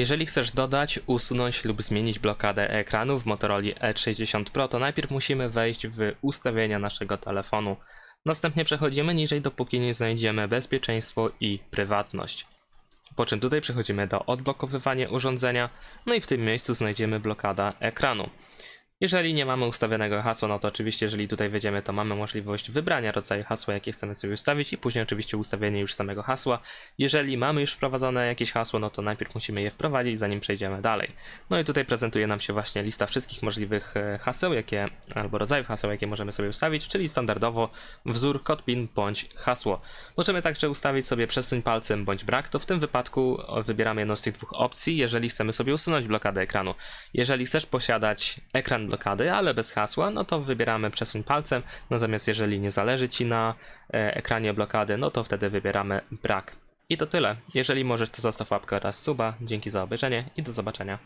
Jeżeli chcesz dodać, usunąć lub zmienić blokadę ekranu w Motorola E60 Pro, to najpierw musimy wejść w ustawienia naszego telefonu. Następnie przechodzimy niżej, dopóki nie znajdziemy bezpieczeństwo i prywatność. Po czym tutaj przechodzimy do odblokowywania urządzenia, no i w tym miejscu znajdziemy blokada ekranu. Jeżeli nie mamy ustawionego hasła, no to oczywiście, jeżeli tutaj wejdziemy, to mamy możliwość wybrania rodzaju hasła, jakie chcemy sobie ustawić i później oczywiście ustawienie już samego hasła. Jeżeli mamy już wprowadzone jakieś hasło, no to najpierw musimy je wprowadzić, zanim przejdziemy dalej. No i tutaj prezentuje nam się właśnie lista wszystkich możliwych e, haseł, jakie, albo rodzajów haseł, jakie możemy sobie ustawić, czyli standardowo wzór, kod PIN bądź hasło. Możemy także ustawić sobie przesuń palcem bądź brak, to w tym wypadku wybieramy jedną z tych dwóch opcji, jeżeli chcemy sobie usunąć blokadę ekranu. Jeżeli chcesz posiadać ekran blokady, ale bez hasła, no to wybieramy przesuń palcem, natomiast jeżeli nie zależy Ci na e, ekranie blokady, no to wtedy wybieramy brak. I to tyle. Jeżeli możesz, to zostaw łapkę oraz suba. Dzięki za obejrzenie i do zobaczenia.